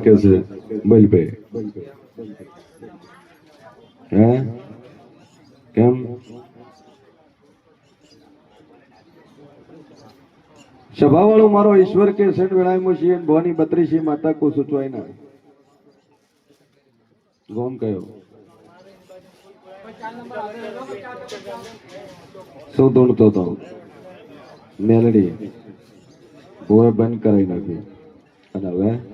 કે છે બલભાઈ હે કેમ સભાવાળો મારો ઈશ્વર કે સેન વેળાયમો છીએ ભવાની બત્રીસી માતા કો સૂચવાય ના. ગોમ કયો. શું ધૂણતો હતો મેલડી. ભોય બંધ કરાવી નાખી. અને હવે?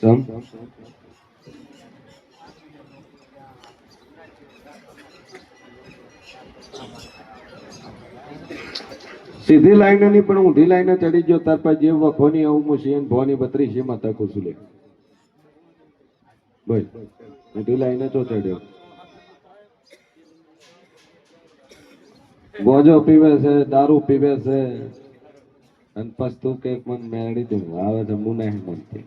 સમ સીધી લાઈનની પણ ઊંધી લાઈન ચડી ગયો, તાર પાસે જે વખોની આવું મુશીન ભવાની બત્રીસી માતા કુસુલે બોલ. ઊંધી લાઈન તો ચડ્યો. ગોજો પીવે છે, દારૂ પીવે છે, અને પછી તું કંઈક મન મેળડી દઉં આવે છે હું નહીં મનતી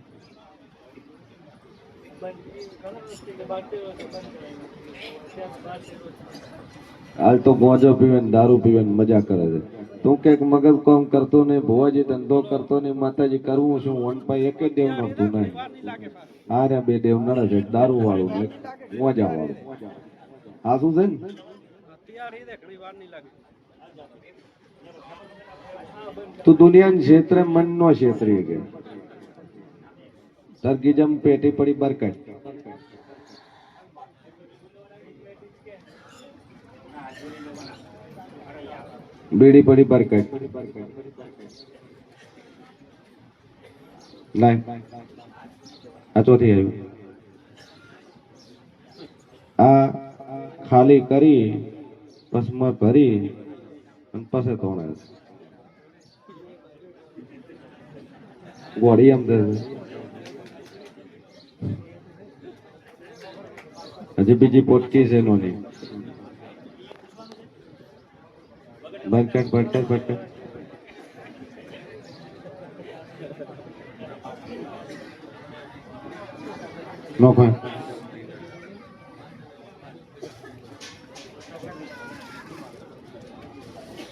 હાલ તો ગોજો પીવે દારૂ પીવે મજા કરે છે. તું કંઈક મગજ કોમ કરતો ને ભોવાજી ધંધો કરતો ને માતાજી કરવું શું? વન પાઈ એક દેવ નડતું નહીં. આ રે બે દેવ નડે છે દારૂ વાળું મોજા વાળું હા, શું છે ને? તું દુનિયા ક્ષેત્રે મન નો ક્ષેત્રીય કે? સરગીજમ પેટી પડી બરકટ. બીડી પડી બરકટ. નહીં આ ચોથી આવ્યું. આ ખાલી કરી, ભસ્મ ભરી અને પછી તોણે ગોળી એમ દે હજી બીજી પોટકી છે નોની ભરકટ ભરકટ બરકટ નોખા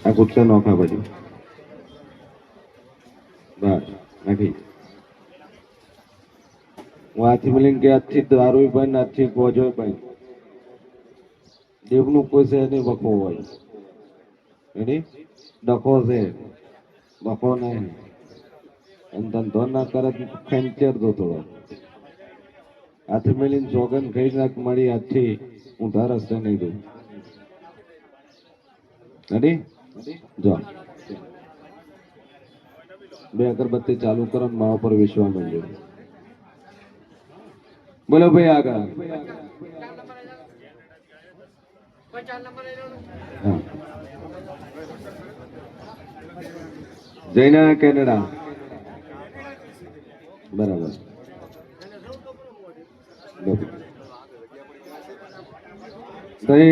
આ ગુટકા નોખા બધું બસ હું આથી મળીને કે આજથી દારૂ બંધ, આજથી ગોજો બંધ. દેવનું કોઈ છે નહીં વખો હોય. એની ડખો છે. બખો નહીં. અને ધંધો ના કરે ખેંચેર દો થોડો. હાથી મેલીને સોગન ખાઈ નાખ, મારી આજથી હું તારા રસ્તે નહીં દઉં. રેડી જો. બે અગરબત્તી ચાલુ કરો મા ઉપર વિશ્વા મળ્યો બોલો ભાઈ આગળ. જૈના કેનેડા. બરાબર. તો એ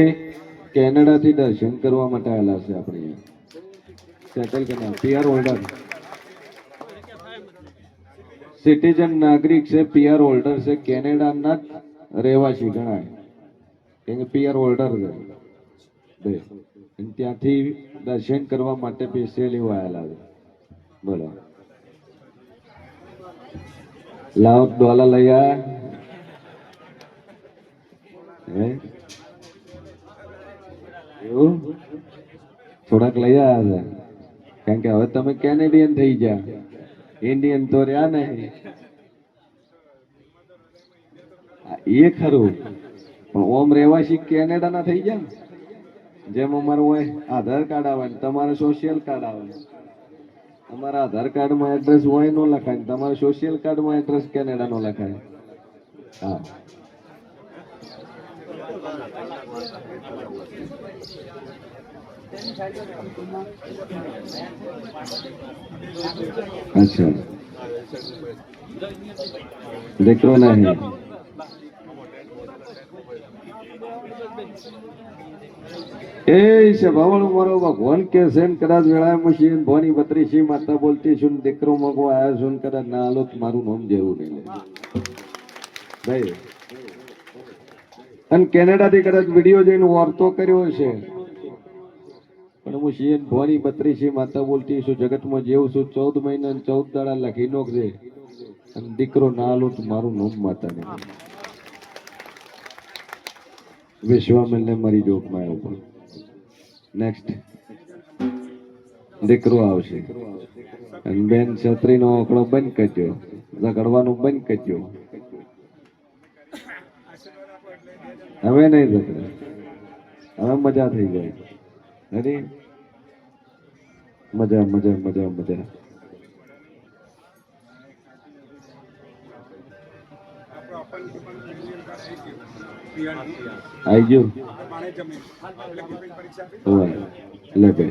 કેનેડા થી દર્શન કરવા માટે આવેલા છે આપણે settle Canada PR holder citizen નાગરિક છે પીઆર હોલ્ડર છે, કેનેડાના રહેવાસી ગણાય. કેમ કે પીઆર હોલ્ડર બે. અને ત્યાંથી દર્શન કરવા માટે સ્પેશિયલી વાયેલા છે. બોલો. લાવ ડોલા લઈ આ હે? એવું? થોડાક લઈ આવ્યા છે. કારણ કે હવે તમે કેનેડિયન થઈ ગયા. ઇન્ડિયન તો રહ્યા ને એ ખરું. ઓમ રહેવાસી કેનેડાના થઈ ગયા ને. જેમ અમારું હોય આધાર કાર્ડ આવે ને તમારે સોશિયલ કાર્ડ આવે. તમારા આધાર કાર્ડમાં એડ્રેસ હોય નો લખાય તમારા સોશિયલ કાર્ડમાં એડ્રેસ કેનેડાનો લખાય. હા. અચ્છા. દેખો નહીં એ છે, ભવન મારો ભગવાન કે છે કદાચ વેળામાં મશીન ભવાની બત્રીસી માતા બોલતી છું દીકરો મગો આવ્યો છું કદાચ ના આલો મારું નામ જેવું નહીં ભાઈ, અને કેનેડા થી કદાચ વીડિયો જઈને વાર્તો કર્યો છે પણ હું શિયન ભવાની બત્રીસી માતા બોલતી છું, જગતમાં જેવું છું, ચૌદ મહિના ચૌદ દાડા લખી નોખજે. અને દીકરો ના આલું મારું નામ માતા ને વિશ્વામિલને મરી જોકમાં આવ્યો પણ. નેક્સ્ટ દીકરો આવશે. અને બેન છત્રીનો આંકડો બંધ કરજો. ઝઘડવાનું બંધ કરજો. હવે નહીં ઝઘડે હવે મજા થઈ જાય. અરે મજા મજા મજા મજા. આઈ ગયું. હોય લે બે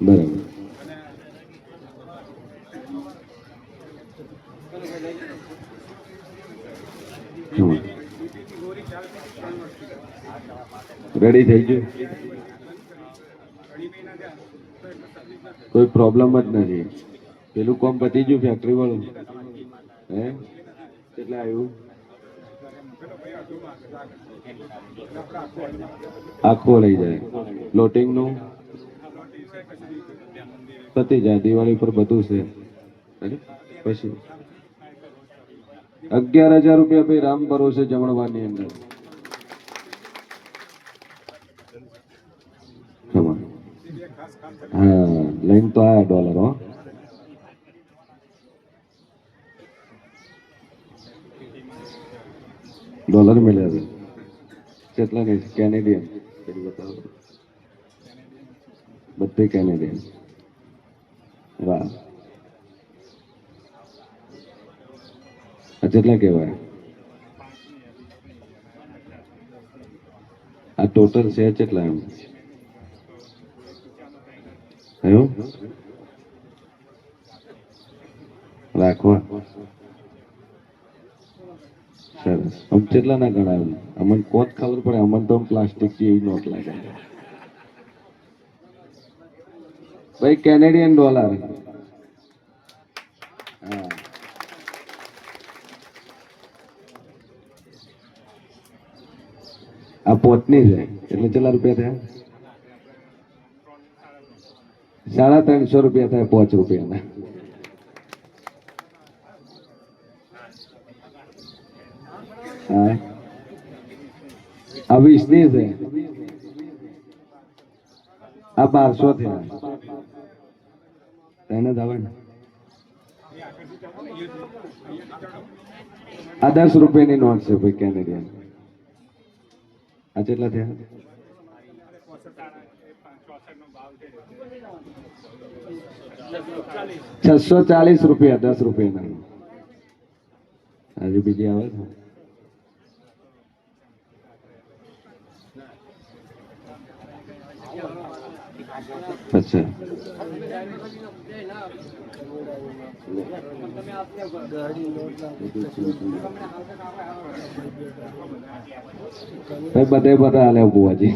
બરાબર રેડી થઈ ગયું? કોઈ પ્રોબ્લેમ જ નથી. પેલું કોમ પતી ગયું ફેક્ટરી વાળું. હે? કેટલે આવ્યું? આખો લઈ જાય. લોટિંગનું પતી જાય. દિવાળી પર બધું છે. પછી? અગિયાર હજાર રૂપિયા ભાઈ રામ ભરોસે જમણવાની અંદર. હા, લઈને તો આયા ડોલર, હો. ડોલર મળ્યા છે. કેટલા નહીં કેનેડિયન. બતાવો. બધે કેનેડિયન. વાહ. કેટલા કહેવાય. આ ટોટલ છે કેટલા એમ. થયું રાખવા સરસ. આમ કેટલા ના ગણાય અમને કોત ખબર પડે અમને તો પ્લાસ્ટિક જેવી નોટ લાગે. ભાઈ કેનેડિયન ડોલર આ પોતની છે. એટલે કેટલા રૂપિયા થયા? સાડા ત્રણસો રૂપિયા થાય, પાંચ રૂપિયાના. આ વીસની છે આ બારસો થયા તેને દવા આ દસ રૂપિયાની નોટ છે ભાઈ કેનેડિયન આ કેટલા થયા છસો ચાલીસ રૂપિયા દસ રૂપિયાના હજી બીજી આવે છે અચ્છા. બધે બધા હાલે બુવાજી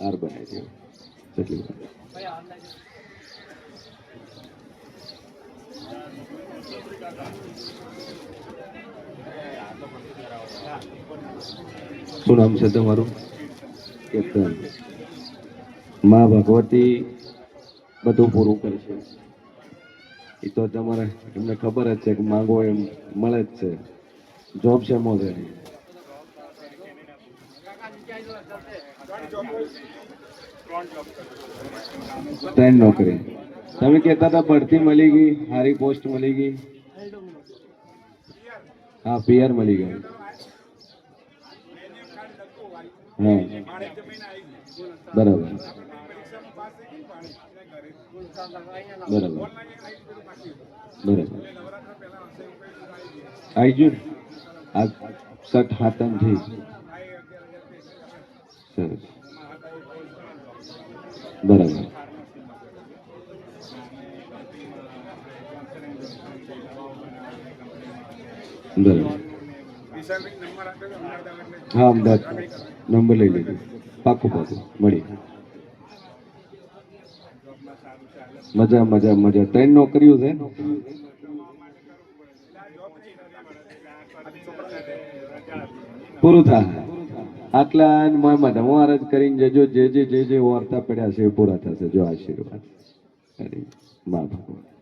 હાર બનાવી દે શું નામ છે તમારું? માં ભગવતી બધું પૂરું કરશે એ તો તમારે એમને ખબર જ છે કે માંગો એમ મળે જ છે. જોબ છે મોજે ત્રણ નોકરી. તમે કહેતા હતા ભરતી મળી ગઈ સારી પોસ્ટ મળી ગઈ. હા પીઆર મળી ગઈ. હા બરાબર. બરાબર. બરાબર. આવી ગયું આ સટ હાથમથી સરસ. બરાબર. બરાબર. હા અમદાવાદ. નંબર લઈ લીધો પાકું પાકું મળી. મજા મજા મજા. ત્રણ નોકરીઓ છે. પૂરું થાય. આટલા મધમાર જ કરીને જજો, જે જે જે જે વાર્તા પડ્યા છે એ પૂરા થશે. જો આશીર્વાદ. અરે, મા ભગવાન.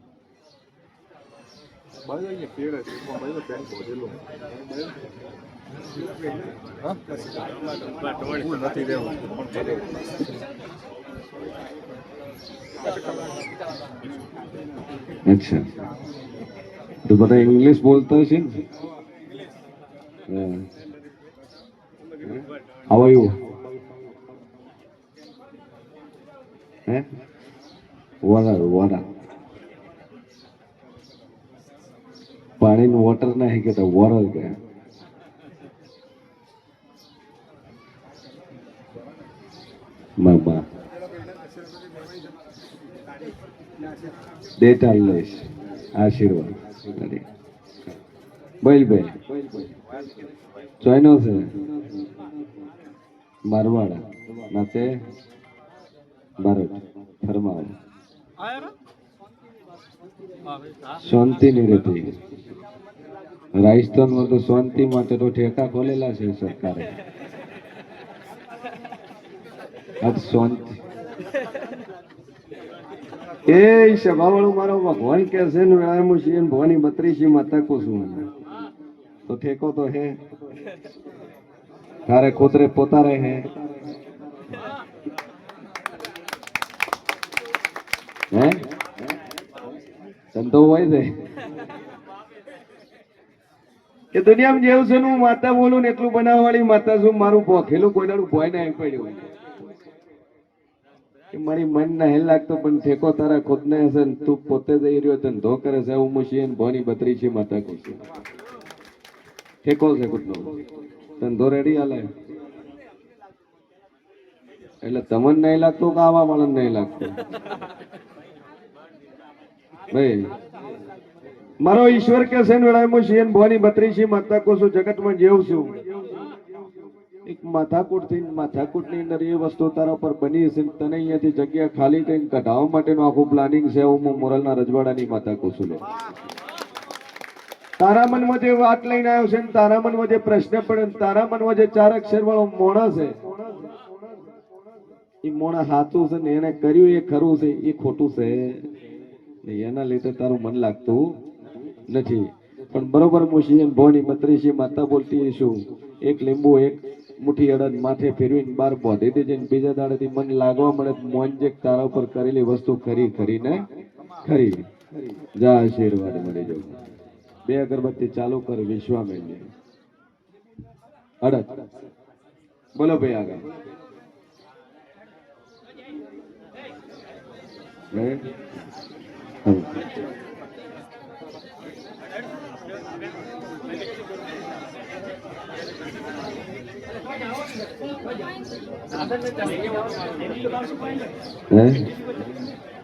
નથી રહેવું અચ્છા. તો બધા ઇંગ્લિશ બોલતા છે હાઉ આર યુ હે? વોટર વોટર પાણીનું વોટર નહીં કહેતા વોરલ કે? દેતા લઈશ આશીર્વાદ બોલ બેન ચોયનો છે મારવાડા નાતે ભારત ફરમાવો શાંતિ ની રહેતી રાજસ્થાનમાં તો શાંતિ માટે તો ઠેકા ખોલેલા છે સરકારે. આજ શાંતિ એ સભાવાળો મારો ભગવાન કે છે ને વ્યાયામ છે ને, ભવાની બત્રીસી માં તકો છું તો ઠેકો તો હે. તારે કોતરે પોતારે હે. હે? સંતો હોય છે. કે દુનિયામાં જેવું છે હું માતા બોલું ને, એટલું બનાવવા વાળી માતા છું, મારું ભોખેલું કોઈ દાડું ભોય ના પડ્યું કે મારી મન ના હેલ લાગતો, પણ ઠેકો તારા ખુદ ને હશે ને તું પોતે જઈ રહ્યો ધંધો કરે છે હું મુશી ભોની બત્રી છે માતા કુશી ઠેકો છે ખુદનો ધંધો રેડી હાલે? એટલે તમને નહીં લાગતું કે આવા માણસ નહીં લાગતું? ભાઈ, મારો ઈશ્વર કે છે ને વેળાએ હું શિયન ભવાની બત્રીસી માતા કોશું જગતમાં જેવું છું. એક માથાકૂટથી માથાકૂટની અંદર એ વસ્તુ તારા પર બની હશે તને અહીંયાથી જગ્યા ખાલી કરીને કઢાવવા માટેનું આખું પ્લાનિંગ છે હું મોરલના રજવાડાની કુશું લે. તારા મનમાં જે વાત લઈને આવ્યો છે તારા મનમાં જે પ્રશ્ન પડે તારા મનમાં જે ચાર અક્ષર વાળો મોણા છે, એ મોણા સાચું છે ને એને કર્યું એ ખરું છે, એ ખોટું છે. એના લીધે તારું મન લાગતું નથી. પણ બરોબર મુશી ભોની મત્રીશી માતા બોલતી શું એક લીંબુ, એક મુઠ્ઠી અડદ માથે ફેરવીને બાર બોધી દેજે બીજા દાડેથી મન લાગવા મળે મોંજેક તારા ઉપર કરેલી વસ્તુ ખરી ખરીને ખરી. જા આશીર્વાદ મળી જાવ બે અગરબત્તી ચાલુ કર વિશ્વામેન અડદ. બોલો ભાઈ આગળ. હે?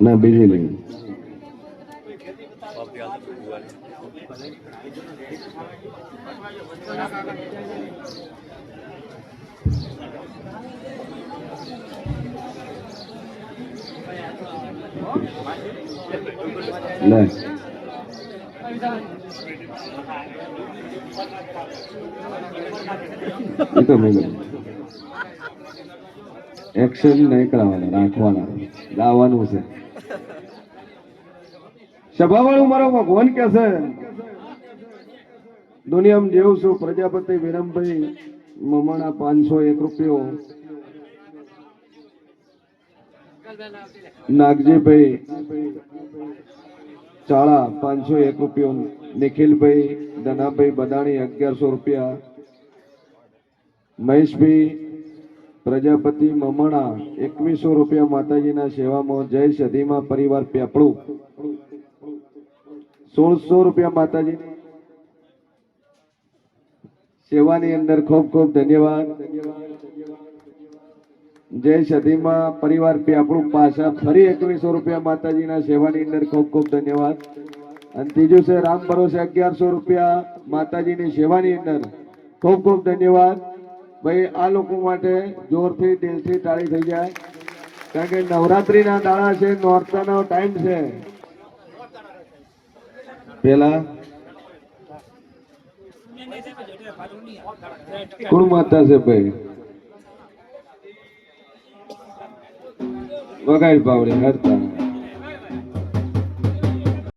ના બીજી નહીં લે એ તો એક્શન નહીં કરાવવાના, રાખવાના. લાવવાનું છે. સભાવાળું મારો ભગવાન કે છે. દુનિયામાં જેવું છું, પ્રજાપતિ વિરમભાઈ મમાણા પાંચસો એક રૂપિયો. નાગજીભાઈ ચાળા પાંચસો એક રૂપિયો નિખિલભાઈ ધનાભાઈ બદાણી અગિયારસો રૂપિયા. મહેશભાઈ પ્રજાપતિ મમણા એકવીસો રૂપિયા માતાજીના સેવામાં. જય સધીમાં પરિવાર પેપડું સોળસો રૂપિયા માતાજી. સેવાની અંદર ખૂબ ખૂબ ધન્યવાદ. જય સધીમાં પરિવાર પેપડું પાછા ફરી એકવીસો રૂપિયા માતાજીના સેવાની અંદર ખૂબ ખૂબ ધન્યવાદ. અને ત્રીજું છે, રામ ભરોસે અગિયારસો રૂપિયા માતાજીની સેવાની અંદર ખૂબ ખૂબ ધન્યવાદ. ભાઈ, આ લોકો માટે જોરથી દિલથી તાળી થઈ જાય. કારણ કે નવરાત્રીના દાડા છે, નોરતાનો ટાઈમ છે. પેલા કોણ માતા છે ભાઈ? va a caer pobre, ya.